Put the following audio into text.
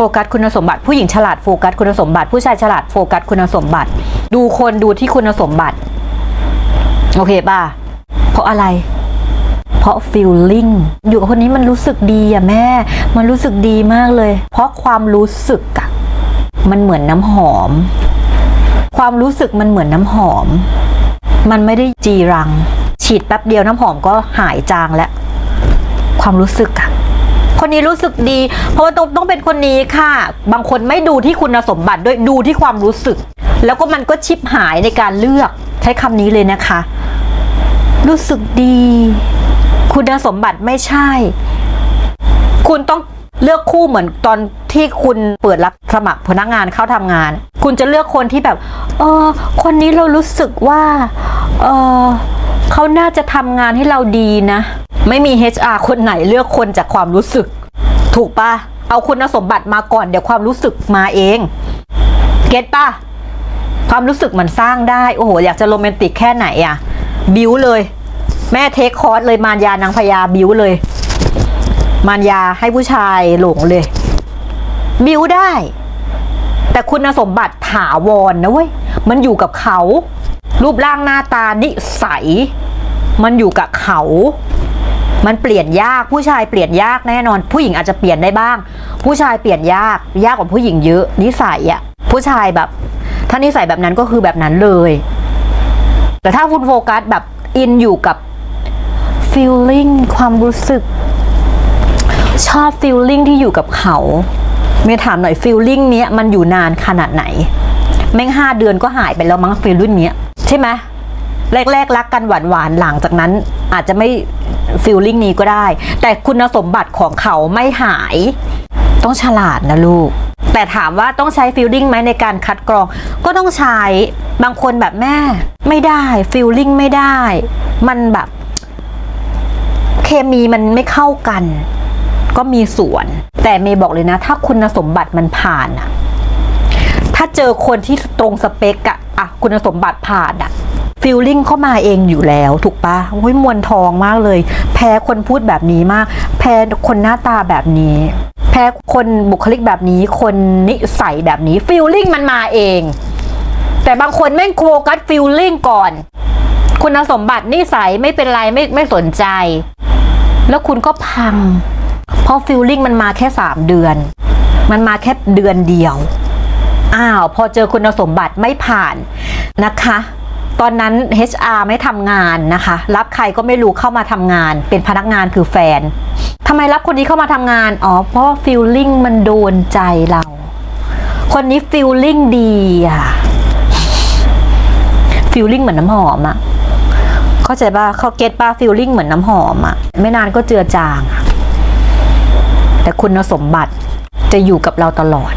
ฟกัสคุณสมบัติ ผู้หญิงฉลาดโฟกัสคุณสมบัติ ผู้ชายฉลาดโฟกัสคุณสมบัติ ดูคนดูที่คุณสมบัติ โอเคป่ะ เพราะอะไร เพราะ feeling อยู่กับคนนี้มันรู้สึกดีอะแม่ มันรู้สึกดีมากเลย เพราะความรู้สึกอะมันเหมือนน้ำหอม ความรู้สึกมันเหมือนน้ำหอม มันไม่ได้จีรัง ฉีดแป๊บเดียวน้ำหอมก็หายจางแล้ว ความรู้สึกอะ คนนี้รู้สึกดี เพราะว่าต้องต้องเป็นคนนี้ค่ะ บางคนไม่ดูที่คุณสมบัติด้วยดูที่ความรู้สึก แล้วก็มันก็ชิบหายในการเลือกใช้คำนี้เลยนะคะ รู้สึกดี คุณสมบัติไม่ใช่ คุณต้องเลือกคู่เหมือนตอนที่คุณเปิดรับสมัครพนักงานเข้าทำงาน คุณจะเลือกคนที่แบบ เออ คนนี้เรารู้สึกว่า เออเขาน่าจะทำงานให้เราดีนะ ไม่มี HR คนไหนเลือกคนจากความรู้สึก ถูกปะเอาคุณสมบัติมาก่อนเดี๋ยวความรู้สึกมาเอง เก็ตปะความรู้สึกมันสร้างได้ โอ้โห อยากจะโรแมนติกแค่ไหนอะบิวเลย แม่เทคคอร์สเลยมารยานางพญาบิวเลย มารยาให้ผู้ชายหลงเลย บิวได้ แต่คุณสมบัติถาวรนะเว้ย มันอยู่กับเขา รูปร่างหน้าตานิสัย มันอยู่กับเขา มันเปลี่ยนยากผู้ชายเปลี่ยนยากแน่นอน ผู้หญิงอาจจะเปลี่ยนได้บ้าง ผู้ชายเปลี่ยนยากยากกว่าผู้หญิงเยอะนิสัยอะผู้ชายแบบ ถ้านิสัยแบบนั้นก็คือแบบนั้นเลย แต่ถ้าคุณโฟกัสแบบอินอยู่กับ feeling ความรู้สึก ชอบ feeling ที่อยู่กับเขาเมย์ถามหน่อย feeling เนี้ยมันอยู่นานขนาดไหน แม่งห้าเดือนก็หายไปแล้วมั้ง feeling เนี้ยใช่ไหมแรกๆรักกันหวานๆหลังจากนั้นอาจจะไม่ feeling นี้ก็ได้ แต่คุณสมบัติของเขาไม่หาย ต้องฉลาดนะลูก แต่ถามว่าต้องใช้ feeling ไหมในการคัดกรอง ก็ต้องใช้ บางคนแบบแม่ ไม่ได้ feeling ไม่ได้ มันแบบ เคมีมันไม่เข้ากัน ก็มีส่วน แต่เมย์บอกเลยนะ ถ้าคุณสมบัติมันผ่านอะถ้าเจอคนที่ตรงสเปกอะอะคุณสมบัติผ่านอะ ฟีลลิ่งเข้ามาเองอยู่แล้วถูกปะโอ้ยมวนทองมากเลย แพ้คนพูดแบบนี้มาก แพ้คนหน้าตาแบบนี้ แพ้คนบุคลิกแบบนี้ คนนิสัยแบบนี้ฟีลลิ่งมันมาเอง แต่บางคนแม่งโฟกัสฟีลลิ่งก่อน คุณสมบัตินิสัยไม่เป็นไรไม่ไม่สนใจ แล้วคุณก็พัง เพราะฟิลลิ่งมันมาแค่3เดือน มันมาแค่เดือนเดียวอ้าว พอเจอคุณสมบัติไม่ผ่านนะคะ ตอนนั้น HR ไม่ทำงานนะคะ รับใครก็ไม่รู้เข้ามาทำงาน เป็นพนักงานคือแฟนทำไมรับคนนี้เข้ามาทำงาน อ๋อ เพราะฟิลลิ่งมันโดนใจเรา คนนี้ฟิลลิ่งดีอะฟิลลิ่งเหมือนน้ำหอมอะเข้าใจป่ะเขาเก็ตป่ะฟิลลิ่งเหมือนน้ำหอมอะไม่นานก็เจือจาง แต่คุณสมบัติจะอยู่กับเราตลอด